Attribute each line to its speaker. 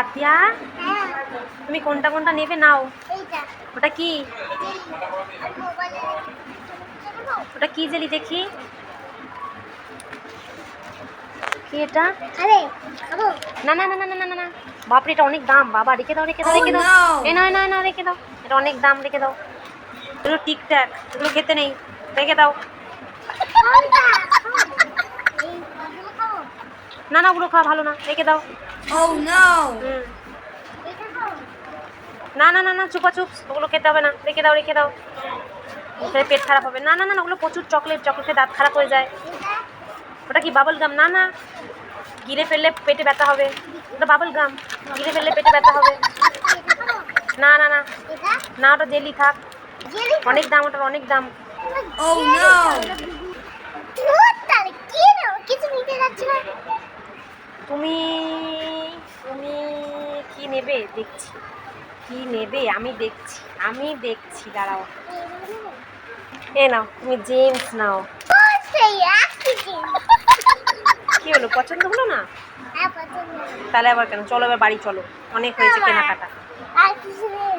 Speaker 1: আতিয়া? তুমি কোনটা কোনটা নেবে নাও। ওটা কি? ওটা কি জেলি দেখি? এটা? না না না না না না না। এটা অনেক দাম। রেখে দাও রেখে রেখে দাও।
Speaker 2: oh,
Speaker 1: এ নয় না রেখে দাও। এটা অনেক দাম রেখে দাও। এগুলো এগুলো খেতে নেই। রেখে দাও। না না ওগুলো খাওয়া ভালো না রেখে দাও।
Speaker 2: Oh
Speaker 1: না না না না চুপা চুপ ওগুলো খেতে হবে না রেখে দাও রেখে দাও। পেট খারাপ হবে। না না না না ওগুলো প্রচুর চকলেট চকলেটে দাঁত খারাপ হয়ে যায়। ওটা কি বাবল গাম না না। গিলে ফেললে পেটে ব্যথা হবে। ওটা বাবল গাম গিলে ফেললে পেটে ব্যথা হবে। না না না। না ওটা জেলি থাক। অনেক দাম ওটার অনেক দাম।
Speaker 2: Oh
Speaker 3: কি না কিছু নিতে যাচ্ছি না।
Speaker 1: তুমি তুমি কি নেবে? দেখছি। কি নেবে? আমি দেখছি। আমি দেখছি দাঁড়াও। এ নাও তুমি জেমস নাও।
Speaker 3: জিনিস।
Speaker 1: কি হলো? পছন্দ হলো না?
Speaker 3: হ্যাঁ
Speaker 1: তাহলে আবার কেন? চলো এবার বাড়ি চলো। অনেক হয়েছে কেনাকাটা।
Speaker 3: আর কিছু নেই।